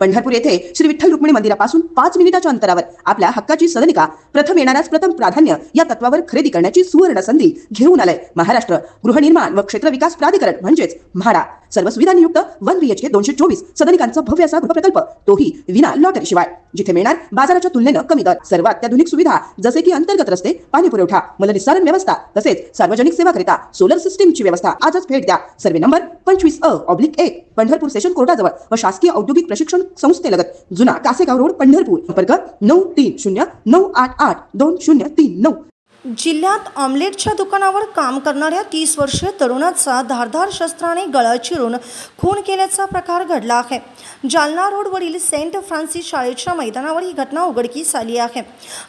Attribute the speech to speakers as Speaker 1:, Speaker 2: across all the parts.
Speaker 1: पंढरपूर येथे श्री विठ्ठल रुक्मिणी मंदिरापासून पाच मिनिटाच्या अंतरावर आपल्या हक्काची सदनिका प्रथम येणाऱ्याच प्रथम प्राधान्य या तत्वावर खरेदी करण्याची सुवर्ण संधी घेऊन आलंय. महाराष्ट्र गृहनिर्माण व क्षेत्र विकास प्राधिकरण म्हणजेच म्हाडा. सर्व सुविधांयुक्त वन बीएचके दोनशे चोवीस सदनिकांचा भव्य असा गृहप्रकल्प. तोही विना लॉटरी शिवाय. जिथे मिळणार बाजाराच्या तुलनेनं कमी दर सर्व अत्याधुनिक सुविधा जसे की अंतर्गत रस्ते पाणी पुरवठा मलनिस्सारण व्यवस्था तसेच सार्वजनिक सेवा करिता सोलर सिस्टीमची व्यवस्था. आजच भेट द्या. सर्वे नंबर पंचवीस अ ऑब्लिक एक पंढरपूर सेशन कोर्टाजवळ व शासकीय औद्योगिक प्रशिक्षण संस्थेलगत जुना कासेगाव रोड पंढरपूर. संपर्क नऊ तीन शून्य नऊ आठ आठ दोन शून्य तीन नऊ.
Speaker 2: जिल्ह्यात ऑमलेटच्या दुकानावर काम करणाऱ्या तीस वर्षीय तरुणाचा धारधार शस्त्राने गळा चिरून खून केल्याचा प्रकार घडला आहे. जालना रोडवरील सेंट फ्रान्सिस शाळेच्या मैदानावर ही घटना उघडकीस आली आहे.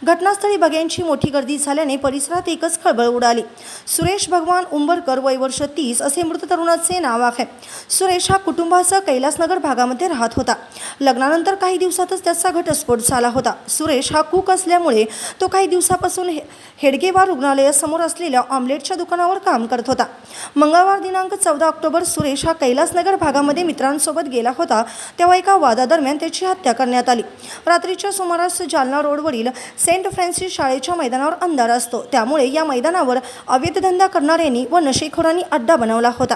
Speaker 2: घटनास्थळी बघ्यांची मोठी गर्दी झाल्याने परिसरात एकच खळबळ उडाली. सुरेश भगवान उंबरकर वय वर्ष तीस असे मृत तरुणाचे नाव आहे. सुरेश हा कुटुंबासह कैलासनगर भागामध्ये राहत होता. लग्नानंतर काही दिवसातच त्याचा घटस्फोट झाला होता. सुरेश हा कूक असल्यामुळे तो काही दिवसापासून हे हेडगेवार रुग्णालयासमोर असलेल्या ऑमलेटच्या दुकानावर काम करत होता. मंगळवार दिनांक चौदा ऑक्टोबर सुरेश हा कैलासनगर भागामध्ये मित्रांसोबत गेला होता. तेव्हा एका वादादरम्यान त्याची हत्या करण्यात आली. रात्रीच्या सुमारास जालना रोडवरील सेंट फ्रान्सिस शाळेच्या मैदानावर अंधार असतो. त्यामुळे या मैदानावर अवैध धंदा करणाऱ्यांनी व नशेखोरांनी अड्डा बनवला होता.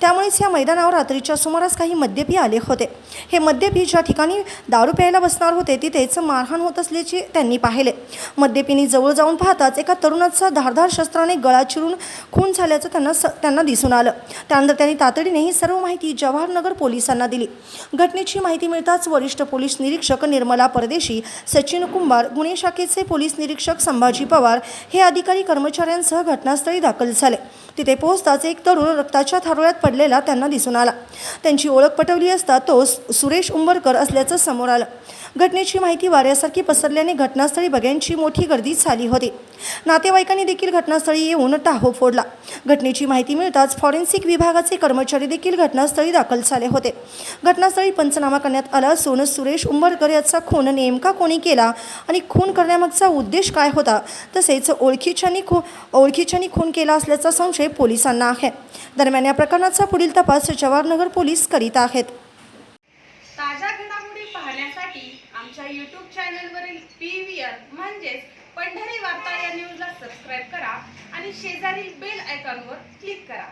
Speaker 2: त्यामुळेच या मैदानावर रात्रीच्या सुमारास काही मद्यपी आले होते. हे मद्यपी ज्या ठिकाणी दारू प्यायला बसणार होते तिथेच मारहाण होत असल्याचे त्यांनी पाहिले. मद्यपींनी जवळ जाऊन पाहताच एका तरुणाचा धारधार शस्त्राने गळा चिरून खून झाल्याचं त्यांना स त्यांना दिसून आलं. त्यानंतर त्यांनी तातडीने ही सर्व माहिती जवाहरनगर पोलिसांना दिली. घटनेची माहिती मिळताच वरिष्ठ पोलीस निरीक्षक निर्मला परदेशी सचिन कुंभार गुन्हे शाखेचे पोलीस निरीक्षक संभाजी पवार हे अधिकारी कर्मचाऱ्यांसह घटनास्थळी दाखल झाले. तिथे पोहोचताच एक तरुण रक्ताच्या थारोळ्यात पडलेला त्यांना दिसून आला. त्यांची ओळख पटवली असता तो सुरेश उंबरकर असल्याचं समोर आलं. घटनेची माहिती वाऱ्यासारखी पसरल्याने घटनास्थळी बघ्यांची मोठी गर्दी झाली होती. नातेवाईकांनी देखील घटनास्थळी येऊन टाहो फोडला. घटनेची माहिती मिळताच फॉरेन्सिक विभागाचे कर्मचारी देखील घटनास्थळी दाखल झाले होते. घटनास्थळी पंचनामा करण्यात आला असून सुरेश उंबरकर याचा खून नेमका कोणी केला आणि खून करण्यामागचा उद्देश काय होता तसेच ओळखीच्यानी खू ओळखीच्यानी खून केला असल्याचा संशय पोलिसांना आहे. दरम्यान या प्रकरणात अपघाताचा पुढील तपास जवाहरनगर पोलीस करीत आहेत.
Speaker 3: ताज्या घडामोडी पाहण्यासाठी आमच्या यूट्यूब चॅनलवरील पी व्ही आर म्हणजेच पंढरी वार्ता या न्यूजला सबस्क्राईब करा आणि शेजारील बेल आयकॉनवर क्लिक करा.